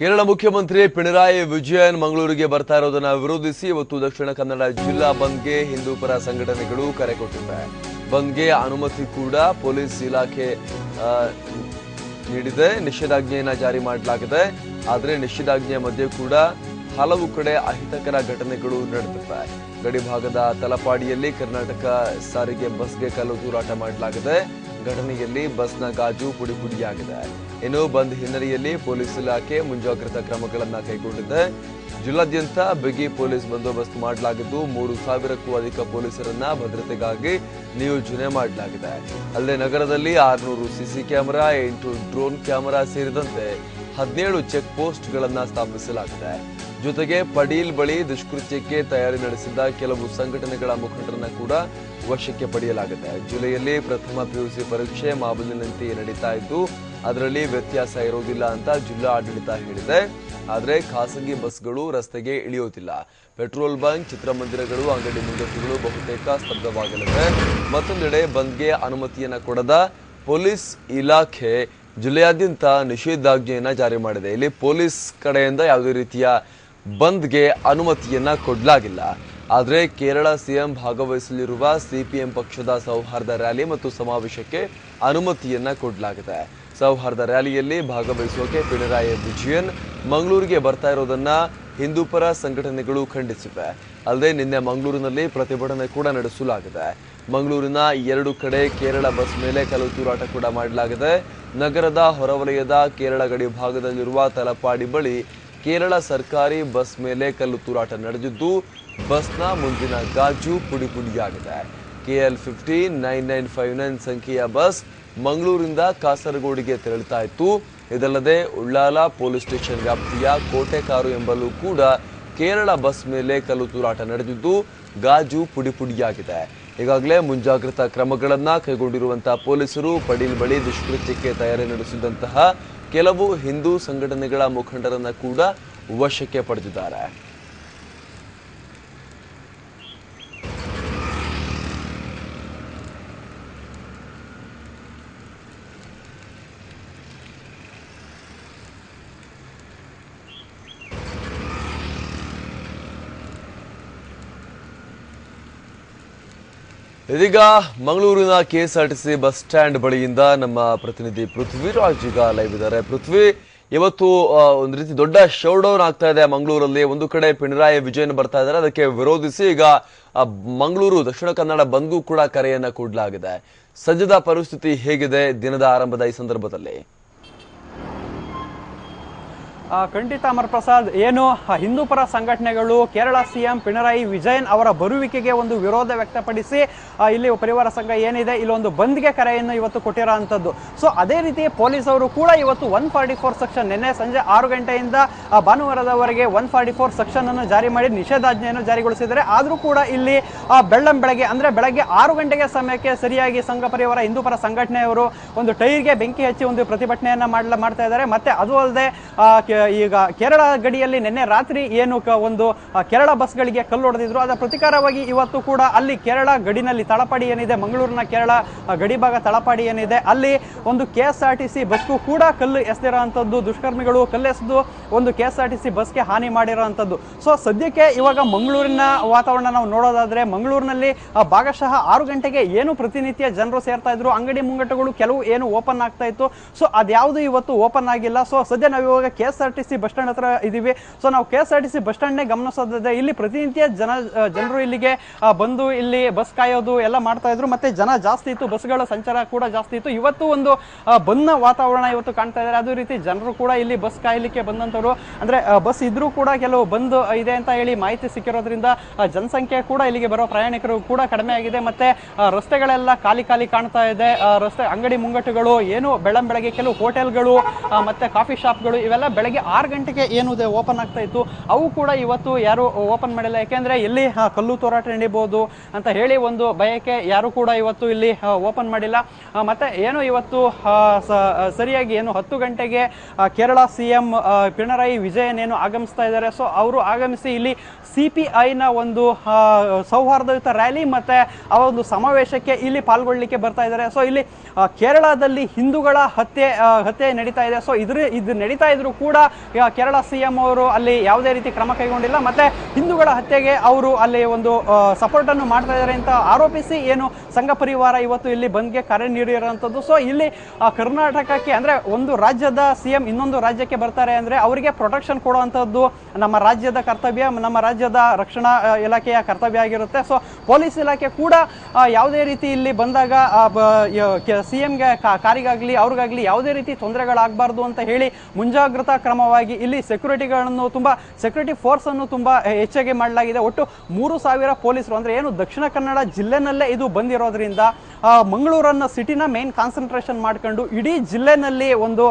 ಕೇರಳ ಮುಖ್ಯಮಂತ್ರಿ ಪಿಣರಾಯಿ ವಿಜಯನ್ ಮಂಗಳೂರಿಗೆ ಬರ್ತಾ ಇರೋದನ್ನ ವಿರೋಧಿಸಿ ಇವತ್ತು ದಕ್ಷಿಣ ಕನ್ನಡ ಜಿಲ್ಲಾ ಬಂದ್ಗೆ ಹಿಂದೂ ಪರ ಸಂಘಟನೆಗಳು ಕರೆ ಕೊಟ್ಟಿವೆ. ಬಂದ್ಗೆ ಅನುಮತಿ ಕೂಡ ಪೊಲೀಸ್ ಇಲಾಖೆ ನೀಡಿದೆ. ನಿಷೇಧಾಜ್ಞೆಯನ್ನು ಜಾರಿ ಮಾಡಲಾಗಿದೆ. ಆದರೆ ನಿಷೇಧಾಜ್ಞೆಯ ಮಧ್ಯೆ ಕೂಡ ಹಲವು ಕಡೆ ಅಹಿತಕರ ಘಟನೆಗಳು ನಡೆದಿವೆ. ಗಡಿ ಭಾಗದ ತಲಪಾಡಿಯಲ್ಲಿ ಕರ್ನಾಟಕ ಸಾರಿಗೆ ಬಸ್ಗೆ ಕಲ್ಲು ತೂರಾಟ ಮಾಡಲಾಗಿದೆ. ಘಟನೆಯಲ್ಲಿ ಬಸ್ನ ಗಾಜು ಪುಡಿ ಪುಡಿಯಾಗಿದೆ. ಇನ್ನು ಬಂದ್ ಹಿನ್ನೆಲೆಯಲ್ಲಿ ಪೊಲೀಸ್ ಇಲಾಖೆ ಮುಂಜಾಗ್ರತಾ ಕ್ರಮಗಳನ್ನು ಕೈಗೊಂಡಿದೆ. ಜಿಲ್ಲಾದ್ಯಂತ ಬಿಗಿ ಪೊಲೀಸ್ ಬಂದೋಬಸ್ತ್ ಮಾಡಲಾಗಿದ್ದು ಮೂರು ಸಾವಿರಕ್ಕೂ ಅಧಿಕ ಪೊಲೀಸರನ್ನ ಭದ್ರತೆಗಾಗಿ ನಿಯೋಜನೆ ಮಾಡಲಾಗಿದೆ. ಅಲ್ಲದೆ ನಗರದಲ್ಲಿ ಆರುನೂರು ಸಿಸಿ ಕ್ಯಾಮೆರಾ, ಎಂಟು ಡ್ರೋನ್ ಕ್ಯಾಮೆರಾ ಸೇರಿದಂತೆ ಹದಿನೇಳು ಚೆಕ್ ಪೋಸ್ಟ್ಗಳನ್ನು ಸ್ಥಾಪಿಸಲಾಗಿದೆ. ಜೊತೆಗೆ ಪಡೀಲ್ ಬಳಿ ದುಷ್ಕೃತ್ಯಕ್ಕೆ ತಯಾರಿ ನಡೆಸಿದ್ದ ಕೆಲವು ಸಂಘಟನೆಗಳ ಮುಖಂಡರನ್ನ ಕೂಡ ವಶಕ್ಕೆ ಪಡೆಯಲಾಗಿದೆ ಜುಲೈಯಲ್ಲಿ ಪ್ರಥಮ ಪಿಯುಸಿ ಪರೀಕ್ಷೆ ಮಾಮೂಲಿನಂತೆಯೇ ನಡೀತಾ ಇದ್ದು, ಅದರಲ್ಲಿ ವ್ಯತ್ಯಾಸ ಇರೋದಿಲ್ಲ ಅಂತ ಜಿಲ್ಲಾ ಆಡಳಿತ ಹೇಳಿದೆ. ಆದರೆ ಖಾಸಗಿ ಬಸ್ಗಳು ರಸ್ತೆಗೆ ಇಳಿಯೋದಿಲ್ಲ. ಪೆಟ್ರೋಲ್ ಬಂಕ್, ಚಿತ್ರಮಂದಿರಗಳು, ಅಂಗಡಿ ಮುಂಗಟ್ಟುಗಳು ಬಹುತೇಕ ಸ್ತಬ್ಧವಾಗಲಿವೆ. ಮತ್ತೊಂದೆಡೆ ಬಂದ್ಗೆ ಅನುಮತಿಯನ್ನು ಕೊಡದ ಪೊಲೀಸ್ ಇಲಾಖೆ ಜಿಲ್ಲೆಯಾದ್ಯಂತ ನಿಷೇಧಾಜ್ಞೆಯನ್ನು ಜಾರಿ ಮಾಡಿದೆ. ಇಲ್ಲಿ ಪೊಲೀಸ್ ಕಡೆಯಿಂದ ಯಾವುದೇ ರೀತಿಯ ಬಂದ್ಗೆ ಅನುಮತಿಯನ್ನ ಕೊಡಲಾಗಿಲ್ಲ. ಆದರೆ ಕೇರಳ ಸಿಎಂ ಭಾಗವಹಿಸಲಿರುವ ಸಿಪಿಎಂ ಪಕ್ಷದ ಸೌಹಾರ್ದ ರ್ಯಾಲಿ ಮತ್ತು ಸಮಾವೇಶಕ್ಕೆ ಅನುಮತಿಯನ್ನ ಕೊಡಲಾಗಿದೆ. ಸೌಹಾರ್ದ ರ್ಯಾಲಿಯಲ್ಲಿ ಭಾಗವಹಿಸೋಕೆ ಪಿಣರಾಯಿ ವಿಜಯನ್ ಮಂಗಳೂರಿಗೆ ಬರ್ತಾ ಇರೋದನ್ನ ಹಿಂದೂಪರ ಸಂಘಟನೆಗಳು ಖಂಡಿಸಿವೆ. ಅಲ್ಲದೆ ನಿನ್ನೆ ಮಂಗಳೂರಿನಲ್ಲಿ ಪ್ರತಿಭಟನೆ ಕೂಡ ನಡೆಸಲಾಗಿದೆ. ಮಂಗಳೂರಿನ ಎರಡು ಕಡೆ ಕೇರಳ ಬಸ್ ಮೇಲೆ ಕಲ್ಲು ತೂರಾಟ ಕೂಡ ಮಾಡಲಾಗಿದೆ. ನಗರದ ಹೊರವಲಯದ ಕೇರಳ ಗಡಿ ಭಾಗದಲ್ಲಿರುವ ತಲಪಾಡಿ ಬಳಿ ಕೇರಳ ಸರ್ಕಾರಿ ಬಸ್ ಮೇಲೆ ಕಲ್ಲು ತೂರಾಟ ನಡೆದಿದ್ದು, ಬಸ್ನ ಮುಂದಿನ ಗಾಜು ಪುಡಿ ಪುಡಿಯಾಗಿದೆ K L fifteen nine nine five nine ಸಂಖ್ಯೆಯ ಬಸ್ ಮಂಗಳೂರಿಂದ ಕಾಸರಗೋಡಿಗೆ ತೆರಳುತ್ತಾ ಇತ್ತು. ಇದಲ್ಲದೆ ಉಳ್ಳಾಲ ಪೊಲೀಸ್ ಸ್ಟೇಷನ್ ವ್ಯಾಪ್ತಿಯ ಕೋಟೆಕಾರು ಎಂಬಲ್ಲೂ ಕೂಡ ಕೇರಳ ಬಸ್ ಮೇಲೆ ಕಲ್ಲು ತೂರಾಟ ನಡೆದಿದ್ದು, ಗಾಜು ಪುಡಿ ಪುಡಿಯಾಗಿದೆ ಈಗಾಗಲೇ ಮುಂಜಾಗ್ರತಾ ಕ್ರಮಗಳನ್ನು ಕೈಗೊಂಡಿರುವಂತಹ ಪೊಲೀಸರು ಪಡೀಲ್ ಬಳಿ ದುಷ್ಕೃತ್ಯಕ್ಕೆ ತಯಾರಿ ನಡೆಸಿದಂತಹ ಕೆಲವು ಹಿಂದೂ ಸಂಘಟನೆಗಳ ಮುಖಂಡರನ್ನ ಕೂಡ ವಶಕ್ಕೆ ಪಡೆದಿದ್ದಾರೆ. ಇದೀಗ ಮಂಗಳೂರಿನ ಕೆಎಸ್ಆರ್ಟಿಸಿ ಬಸ್ ಸ್ಟ್ಯಾಂಡ್ ಬಳಿಯಿಂದ ನಮ್ಮ ಪ್ರತಿನಿಧಿ ಪೃಥ್ವಿರಾಜ್ ಈಗ ಲೈವ್ ಇದ್ದಾರೆ. ಪೃಥ್ವಿ, ಇವತ್ತು ಒಂದು ರೀತಿ ದೊಡ್ಡ ಶೋಡೌನ್ ಡೌನ್ ಆಗ್ತಾ ಇದೆ ಮಂಗಳೂರಲ್ಲಿ. ಒಂದು ಕಡೆ ಪಿಣರಾಯಿ ವಿಜಯನ್ ಬರ್ತಾ ಇದ್ದಾರೆ. ಅದಕ್ಕೆ ವಿರೋಧಿಸಿ ಈಗ ಮಂಗಳೂರು, ದಕ್ಷಿಣ ಕನ್ನಡ ಬಂದ್ಗೂ ಕೂಡ ಕರೆಯನ್ನ ಕೂಡಲಾಗಿದೆ. ಸದ್ಯದ ಪರಿಸ್ಥಿತಿ ಹೇಗಿದೆ ದಿನದ ಆರಂಭದ ಈ ಸಂದರ್ಭದಲ್ಲಿ? ಖಂಡಿತ ಅಮರ್ ಪ್ರಸಾದ್, ಏನು ಹಿಂದೂಪರ ಹಿಂದೂ ಪರ ಸಂಘಟನೆಗಳು, ಕೇರಳ ಸಿಎಂ ಪಿಣರಾಯಿ ವಿಜಯನ್ ಅವರ ಬರುವಿಕೆಗೆ ಒಂದು ವಿರೋಧ ವ್ಯಕ್ತಪಡಿಸಿ ಇಲ್ಲಿ ಪರಿವಾರ ಸಂಘ ಏನಿದೆ, ಇಲ್ಲೊಂದು ಬಂದ್ಗೆ ಕರೆಯನ್ನು ಇವತ್ತು ಕೊಟ್ಟಿರೋ ಅಂಥದ್ದು. ಸೊ ಅದೇ ರೀತಿ ಪೊಲೀಸವರು ಕೂಡ ಇವತ್ತು ಒನ್ ಫಾರ್ಟಿ ಫೋರ್ ಸೆಕ್ಷನ್ ನಿನ್ನೆ ಸಂಜೆ ಆರು ಗಂಟೆಯಿಂದ ಭಾನುವಾರದವರೆಗೆ ಒನ್ ಫಾರ್ಟಿ ಫೋರ್ ಸೆಕ್ಷನ್ ಅನ್ನು ಜಾರಿ ಮಾಡಿ ನಿಷೇಧಾಜ್ಞೆಯನ್ನು ಜಾರಿಗೊಳಿಸಿದ್ದಾರೆ. ಆದರೂ ಕೂಡ ಇಲ್ಲಿ ಬೆಳ್ಳಂ ಬೆಳಗ್ಗೆ, ಅಂದ್ರೆ ಬೆಳಗ್ಗೆ ಆರು ಗಂಟೆಗೆ ಸಮಯಕ್ಕೆ ಸರಿಯಾಗಿ ಸಂಘ ಪರಿವಾರ, ಹಿಂದೂ ಪರ ಸಂಘಟನೆಯವರು ಒಂದು ಟೈರ್ಗೆ ಬೆಂಕಿ ಹಚ್ಚಿ ಒಂದು ಪ್ರತಿಭಟನೆಯನ್ನು ಮಾಡ್ಲ, ಮಾಡ್ತಾ ಇದ್ದಾರೆ. ಮತ್ತೆ ಅದು ಅಲ್ಲದೆ ಈಗ ಕೇರಳ ಗಡಿಯಲ್ಲಿ ನಿನ್ನೆ ರಾತ್ರಿ ಏನು ಒಂದು ಕೇರಳ ಬಸ್ಗಳಿಗೆ ಕಲ್ಲು ಹೊಡೆದಿದ್ರು. ಅದರ ಪ್ರತಿಕಾರವಾಗಿ ಇವತ್ತು ಕೂಡ ಅಲ್ಲಿ ಕೇರಳ ಗಡಿನಲ್ಲಿ ತಳಪಾಡಿ ಏನಿದೆ, ಮಂಗಳೂರಿನ ಕೇರಳ ಗಡಿ ಭಾಗ ತಳಪಾಡಿ ಏನಿದೆ, ಅಲ್ಲಿ ಒಂದು K S R T C ಬಸ್ಗೂ ಕೂಡ ಕಲ್ಲು ಎಸೆದಿರೋಂಥದ್ದು ದುಷ್ಕರ್ಮಿಗಳು ಕಲ್ಲೆಸೆದು ಒಂದು K S R T C ಬಸ್ಗೆ ಹಾನಿ ಮಾಡಿರೋಂಥದ್ದು ಸೊ ಸದ್ಯಕ್ಕೆ ಇವಾಗ ಮಂಗಳೂರಿನ ವಾತಾವರಣ ನಾವು ನೋಡೋದಾದ್ರೆ, ಮಂಗಳೂರಿನಲ್ಲಿ ಭಾಗಶಃ ಆರು ಗಂಟೆಗೆ ಏನು ಪ್ರತಿನಿತ್ಯ ಜನರು ಸೇರ್ತಾ ಇದ್ರು, ಅಂಗಡಿ ಮುಂಗಟ್ಟುಗಳು ಕೆಲವು ಏನು ಓಪನ್ ಆಗ್ತಾ ಇತ್ತು. ಸೊ ಅದ್ಯಾವುದು ಇವತ್ತು ಓಪನ್ ಆಗಿಲ್ಲ. ಸೊ ಸದ್ಯ ನಾವು ಇವಾಗ K S R T C bus stand ಹತ್ರ ಇದೀವಿ. ಸೊ ನಾವು K S R T C bus ಸ್ಟ್ಯಾಂಡ್ನೇ ಗಮನಿಸೋದಿದೆ. ಇಲ್ಲಿ ಪ್ರತಿನಿತ್ಯ ಜನ ಜನರು ಇಲ್ಲಿಗೆ ಬಂದು ಇಲ್ಲಿ ಬಸ್ ಕಾಯೋದು ಎಲ್ಲ ಮಾಡ್ತಾ ಇದ್ರು. ಮತ್ತೆ ಜನ ಜಾಸ್ತಿ ಇತ್ತು, ಬಸ್ಗಳ ಸಂಚಾರ ಕೂಡ ಜಾಸ್ತಿ ಇತ್ತು. ಇವತ್ತು ಒಂದು ಬಂದ ವಾತಾವರಣ ಇವತ್ತು ಕಾಣ್ತಾ ಇದ್ದಾರೆ ಅದೇ ರೀತಿ ಜನರು ಕೂಡ ಇಲ್ಲಿ ಬಸ್ ಕಾಯಲಿಕ್ಕೆ ಬಂದಂತವರು ಅಂದ್ರೆ ಬಸ್ ಇದ್ರೂ ಕೂಡ ಕೆಲವು ಬಂದ್ ಇದೆ ಅಂತ ಹೇಳಿ ಮಾಹಿತಿ ಸಿಕ್ಕಿರೋದ್ರಿಂದ ಜನಸಂಖ್ಯೆ ಕೂಡ ಇಲ್ಲಿಗೆ ಬರೋ ಪ್ರಯಾಣಿಕರು ಕೂಡ ಕಡಿಮೆ ಆಗಿದೆ. ಮತ್ತೆ ರಸ್ತೆಗಳೆಲ್ಲ ಖಾಲಿ ಖಾಲಿ ಕಾಣ್ತಾ ಇದೆ. ರಸ್ತೆ ಅಂಗಡಿ ಮುಂಗಟ್ಟುಗಳು, ಏನು ಬೆಳಂ ಬೆಳಗ್ಗೆ ಕೆಲವು ಹೋಟೆಲ್ಗಳು ಮತ್ತೆ ಕಾಫಿ ಶಾಪ್ಗಳು ಇವೆಲ್ಲ ಬೆಳಗ್ಗೆ ಆರು ಗಂಟೆಗೆ ಏನು ಓಪನ್ ಆಗ್ತಾ ಇತ್ತು, ಅವು ಕೂಡ ಇವತ್ತು ಯಾರು ಓಪನ್ ಮಾಡಿಲ್ಲ. ಯಾಕೆಂದ್ರೆ ಇಲ್ಲಿ ಕಲ್ಲು ತೋರಾಟ ನಡೀಬಹುದು ಅಂತ ಹೇಳಿ ಒಂದು ಭಯಕ್ಕೆ ಯಾರು ಕೂಡ ಇವತ್ತು ಇಲ್ಲಿ ಓಪನ್ ಮಾಡಿಲ್ಲ. ಮತ್ತೆ ಏನು ಇವತ್ತು ಸರಿಯಾಗಿ ಏನು ಹತ್ತು ಗಂಟೆಗೆ ಕೇರಳ ಸಿ ಎಂ ಪಿಣರಾಯಿ ವಿಜಯನ್ ಏನು ಆಗಮಿಸ್ತಾ ಇದ್ದಾರೆ. ಸೊ ಅವರು ಆಗಮಿಸಿ ಇಲ್ಲಿ ಸಿ ಪಿ ಐನ ಒಂದು ಸೌಹಾರ್ದಯುತ ರ್ಯಾಲಿ ಮತ್ತೆ ಆ ಒಂದು ಸಮಾವೇಶಕ್ಕೆ ಇಲ್ಲಿ ಪಾಲ್ಗೊಳ್ಳಲಿಕ್ಕೆ ಬರ್ತಾ ಇದ್ದಾರೆ. ಸೊ ಇಲ್ಲಿ ಕೇರಳದಲ್ಲಿ ಹಿಂದೂಗಳ ಹತ್ಯೆ ಹತ್ಯೆ ನಡೀತಾ ಇದೆ. ಸೊ ಇದ್ರ, ಇದು ನಡೀತಾ ಇದ್ರು ಕೂಡ ಕೇರಳ ಸಿಎಂ ಅವರು ಅಲ್ಲಿ ಯಾವುದೇ ರೀತಿ ಕ್ರಮ ಕೈಗೊಂಡಿಲ್ಲ. ಮತ್ತೆ ಹಿಂದೂಗಳ ಹತ್ಯೆಗೆ ಅವರು ಅಲ್ಲಿ ಒಂದು ಸಪೋರ್ಟ್ ಅನ್ನು ಮಾಡ್ತಾ ಇದ್ದಾರೆ ಅಂತ ಆರೋಪಿಸಿ ಏನು ಸಂಘ ಪರಿವಾರ ಇವತ್ತು ಇಲ್ಲಿ ಬಂದ್ಗೆ ಕರೆ ನೀಡಿರುವಂಥದ್ದು. ಸೊ ಇಲ್ಲಿ ಕರ್ನಾಟಕಕ್ಕೆ ಅಂದ್ರೆ ಒಂದು ರಾಜ್ಯದ ಸಿಎಂ ಇನ್ನೊಂದು ರಾಜ್ಯಕ್ಕೆ ಬರ್ತಾರೆ ಅಂದ್ರೆ ಅವರಿಗೆ ಪ್ರೊಟೆಕ್ಷನ್ ಕೊಡುವಂಥದ್ದು ನಮ್ಮ ರಾಜ್ಯದ ಕರ್ತವ್ಯ, ನಮ್ಮ ರಾಜ್ಯದ ರಕ್ಷಣಾ ಇಲಾಖೆಯ ಕರ್ತವ್ಯ ಆಗಿರುತ್ತೆ. ಸೊ ಪೊಲೀಸ್ ಇಲಾಖೆ ಕೂಡ ಯಾವುದೇ ರೀತಿ ಇಲ್ಲಿ ಬಂದಾಗ ಸಿಎಂಗೆ ಕಾರಿಗಾಗ್ಲಿ, ಅವ್ರಿಗಾಗ್ಲಿ ಯಾವುದೇ ರೀತಿ ತೊಂದರೆಗಳಾಗಬಾರ್ದು ಅಂತ ಹೇಳಿ ಮುಂಜಾಗ್ರತಾ ಕ್ರಮವಾಗಿ ಇಲ್ಲಿ ಸೆಕ್ಯೂರಿಟಿಗಳನ್ನು ತುಂಬಾ, ಸೆಕ್ಯೂರಿಟಿ ಫೋರ್ಸ್ ಅನ್ನು ತುಂಬಾ ಹೆಚ್ಚಾಗಿ ಮಾಡಲಾಗಿದೆ. ಒಟ್ಟು ಮೂರು ಸಾವಿರ ಪೊಲೀಸರು, ಅಂದ್ರೆ ಏನು ದಕ್ಷಿಣ ಕನ್ನಡ ಜಿಲ್ಲೆನಲ್ಲೇ ಇದು ಬಂದಿರೋದ್ರಿಂದ ಮಂಗಳೂರನ್ನ ಸಿಟಿನ ಮೇನ್ ಕಾನ್ಸಂಟ್ರೇಷನ್ ಮಾಡ್ಕೊಂಡು ಇಡೀ ಜಿಲ್ಲೆನಲ್ಲಿ ಒಂದು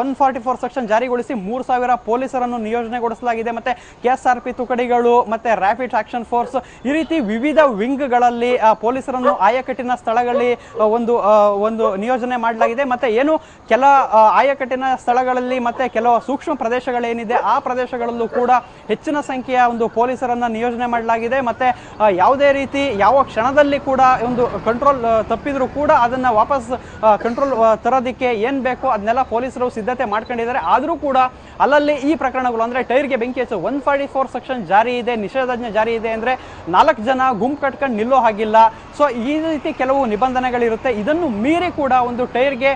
ಒನ್ ಫಾರ್ಟಿ ಫೋರ್ ಸೆಕ್ಷನ್ ಜಾರಿಗೊಳಿಸಿ ಮೂರು ಸಾವಿರ ಪೊಲೀಸರನ್ನು ನಿಯೋಜನೆಗೊಳಿಸಲಾಗಿದೆ. ಮತ್ತೆ ಕೆ ಎಸ್ ಆರ್ ಪಿ ತುಕಡಿಗಳು, ಮತ್ತೆ ರ್ಯಾಪಿಡ್ ಆಕ್ಷನ್ ಫೋರ್ಸ್ ಈ ರೀತಿ ವಿವಿಧ ವಿಂಗ್ಗಳಲ್ಲಿ ಪೊಲೀಸರನ್ನು ಆಯಕಟ್ಟಿನ ಸ್ಥಳಗಳಲ್ಲಿ ಒಂದು ಒಂದು ನಿಯೋಜನೆ ಮಾಡಲಾಗಿದೆ. ಮತ್ತೆ ಏನು ಕೆಲ ಆಯಕಟ್ಟಿನ ಸ್ಥಳಗಳಲ್ಲಿ, ಮತ್ತೆ ಕೆಲವು ಸೂಕ್ಷ್ಮ ಪ್ರದೇಶಗಳೇನಿದೆ ಆ ಪ್ರದೇಶಗಳಲ್ಲೂ ಕೂಡ ಹೆಚ್ಚಿನ ಸಂಖ್ಯೆಯ ಒಂದು ಪೊಲೀಸರನ್ನ ನಿಯೋಜನೆ ಮಾಡಲಾಗಿದೆ. ಮತ್ತೆ ಯಾವುದೇ ರೀತಿ ಯಾವ ಕ್ಷಣದಲ್ಲಿ ಕೂಡ ಒಂದು ಕಂಟ್ರೋಲ್ ತಪ್ಪಿದರೂ ಕೂಡ ಅದನ್ನ ವಾಪಸ್ ಕಂಟ್ರೋಲ್ ತರೋದಕ್ಕೆ ಏನು ಬೇಕೋ ಅದನ್ನೆಲ್ಲ ಪೊಲೀಸರು ಸಿದ್ಧತೆ ಮಾಡ್ಕೊಂಡಿದ್ದಾರೆ. ಆದರೂ ಕೂಡ ಅಲ್ಲಲ್ಲಿ ಈ ಪ್ರಕರಣಗಳು ಅಂದ್ರೆ ಟೈರ್ಗೆ ಬೆಂಕಿ ಹಚ್ಚು ಒನ್ ಫಾರ್ಟಿ ಫೋರ್ ಸೆಕ್ಷನ್ ಜಾರಿ ಇದೆ, ನಿಷೇಧಾಜ್ಞೆ ಜಾರಿ ಇದೆ ಅಂದ್ರೆ ನಾಲ್ಕು ಜನ ಗುಂಪು ಕಟ್ಕೊಂಡು ನಿಲ್ಲೋ ಹಾಗಿಲ್ಲ. ಸೊ ಈ ರೀತಿ ಕೆಲವು ನಿಬಂಧನೆಗಳಿರುತ್ತೆ. ಇದನ್ನು ಮೀರಿ ಕೂಡ ಒಂದು ಟೈರ್ಗೆ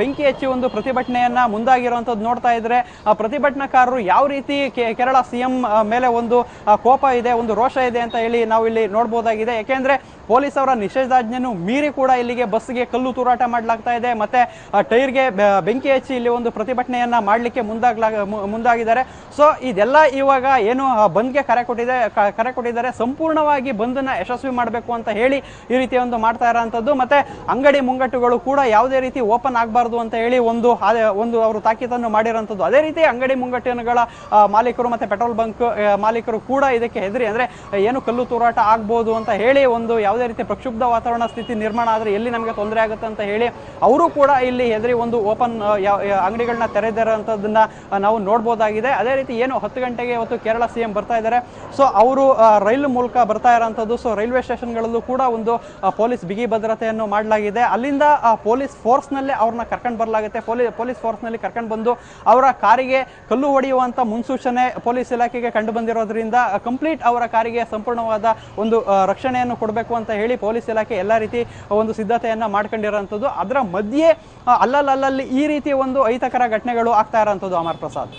ಬೆಂಕಿ ಹಚ್ಚಿ ಒಂದು ಪ್ರತಿಭಟನೆಯನ್ನ ಮುಂದಾಗಿರುವಂಥದ್ದು ನೋಡ್ತಾ ಇದ್ರೆ ಪ್ರತಿಭಟನಾಕಾರರು ಯಾವ ರೀತಿ ಕೇರಳ ಸಿಎಂ ಮೇಲೆ ಒಂದು ಕೋಪ ಇದೆ, ಒಂದು ರೋಷ ಇದೆ ಅಂತ ಹೇಳಿ ನಾವು ಇಲ್ಲಿ ನೋಡ್ಬೋದಾಗಿದೆ. ಯಾಕೆಂದ್ರೆ ಪೊಲೀಸ್ ಅವರ ನಿಷೇಧಾಜ್ಞೆಯನ್ನು ಮೀರಿ ಕೂಡ ಇಲ್ಲಿಗೆ ಬಸ್ಗೆ ಕಲ್ಲು ತೂರಾಟ ಮಾಡಲಾಗ್ತಾ ಇದೆ. ಮತ್ತೆ ಟೈರ್ಗೆ ಬೆಂಕಿ ಹಚ್ಚಿ ಇಲ್ಲಿ ಒಂದು ಪ್ರತಿಭಟನೆಯನ್ನ ಮಾಡಲಿಕ್ಕೆ ಮುಂದಾಗ್ಲಾ ಮುಂದಾಗಿದ್ದಾರೆ. ಸೊ, ಇದೆಲ್ಲ ಇವಾಗ ಏನು ಬಂದ್ಗೆ ಕರೆ ಕೊಟ್ಟಿದೆ ಕರೆ ಕೊಟ್ಟಿದ್ದಾರೆ. ಸಂಪೂರ್ಣವಾಗಿ ಬಂದನ್ನ ಯಶಸ್ವಿ ಮಾಡಬೇಕು ಅಂತ ಹೇಳಿ ಈ ರೀತಿ ಒಂದು ಮಾಡ್ತಾ ಇರೋಂಥದ್ದು. ಮತ್ತೆ, ಅಂಗಡಿ ಮುಂಗಟ್ಟುಗಳು ಕೂಡ ಯಾವುದೇ ರೀತಿ ಓಪನ್ ಆಗಬಾರ್ದು ಅಂತ ಹೇಳಿ ಒಂದು ಒಂದು ಅವರು ತಾಕೀತನ್ನು ಮಾಡಿರೋಂಥದ್ದು. ಅದೇ ರೀತಿ ಅಂಗಡಿ ಮುಂಗಟ್ಟಿನಗಳ ಮಾಲೀಕರು ಮತ್ತೆ ಪೆಟ್ರೋಲ್ ಬಂಕ್ ಮಾಲೀಕರು ಕೂಡ ಇದಕ್ಕೆ ಹೆದರಿ. ಅಂದ್ರೆ ಏನು ಕಲ್ಲು ತೂರಾಟ ಆಗ್ಬೋದು ಅಂತ ಹೇಳಿ ಒಂದು ಯಾವುದೇ ರೀತಿ ಪ್ರಕ್ಷುಬ್ಧ ವಾತಾವರಣ ಸ್ಥಿತಿ ನಿರ್ಮಾಣ ಆದ್ರೆ ಎಲ್ಲಿ ನಮಗೆ ತೊಂದರೆ ಆಗುತ್ತೆ ಅಂತ ಹೇಳಿ ಅವರು ಕೂಡ ಇಲ್ಲಿ ಹೆದರಿ ಒಂದು ಓಪನ್ ಅಂಗಡಿಗಳನ್ನ ತೆರೆದಿರೋಂಥದ್ದನ್ನ ಆ, ನಾವು ನೋಡ್ಬೋದಾಗಿದೆ. ಅದೇ ರೀತಿ ಏನು ಹತ್ತು ಗಂಟೆಗೆ ಇವತ್ತು ಕೇರಳ ಸಿಎಂ ಬರ್ತಾ ಇದ್ದಾರೆ. ಸೊ ಅವರು ರೈಲು ಮೂಲಕ ಬರ್ತಾ ಇರೋಂಥದ್ದು ಸೊ ರೈಲ್ವೆ ಸ್ಟೇಷನ್ಗಳಲ್ಲೂ ಕೂಡ ಒಂದು ಪೊಲೀಸ್ ಬಿಗಿ ಭದ್ರತೆಯನ್ನು ಮಾಡಲಾಗಿದೆ. ಅಲ್ಲಿಂದ ಪೊಲೀಸ್ ಫೋರ್ಸ್ನಲ್ಲಿ ಅವ್ರನ್ನ ಕರ್ಕೊಂಡು ಬರಲಾಗುತ್ತೆ. ಪೊಲೀಸ್ ಪೊಲೀಸ್ ಫೋರ್ಸ್ನಲ್ಲಿ ಕರ್ಕೊಂಡು ಬಂದು ಅವರ ಕಾರಿಗೆ ಕಲ್ಲು ಹೊಡೆಯುವಂತ ಮುನ್ಸೂಚನೆ ಪೊಲೀಸ್ ಇಲಾಖೆಗೆ ಕಂಡು ಬಂದಿರೋದ್ರಿಂದ ಕಂಪ್ಲೀಟ್ ಅವರ ಕಾರಿಗೆ ಸಂಪೂರ್ಣವಾದ ಒಂದು ರಕ್ಷಣೆಯನ್ನು ಕೊಡಬೇಕು ಅಂತ ಹೇಳಿ ಪೊಲೀಸ್ ಇಲಾಖೆ ಎಲ್ಲ ರೀತಿ ಒಂದು ಸಿದ್ಧತೆಯನ್ನ ಮಾಡ್ಕೊಂಡಿರೋಂಥದ್ದು. ಅದರ ಮಧ್ಯೆ ಅಲ್ಲಲ್ಲಲ್ಲಿ ಈ ರೀತಿ ಒಂದು ಅಹಿತಕರ ಘಟನೆಗಳು ಆಗ್ತಾ ಇರೋಂಥದ್ದು ಅಮರ್ ಪ್ರಸಾದ್.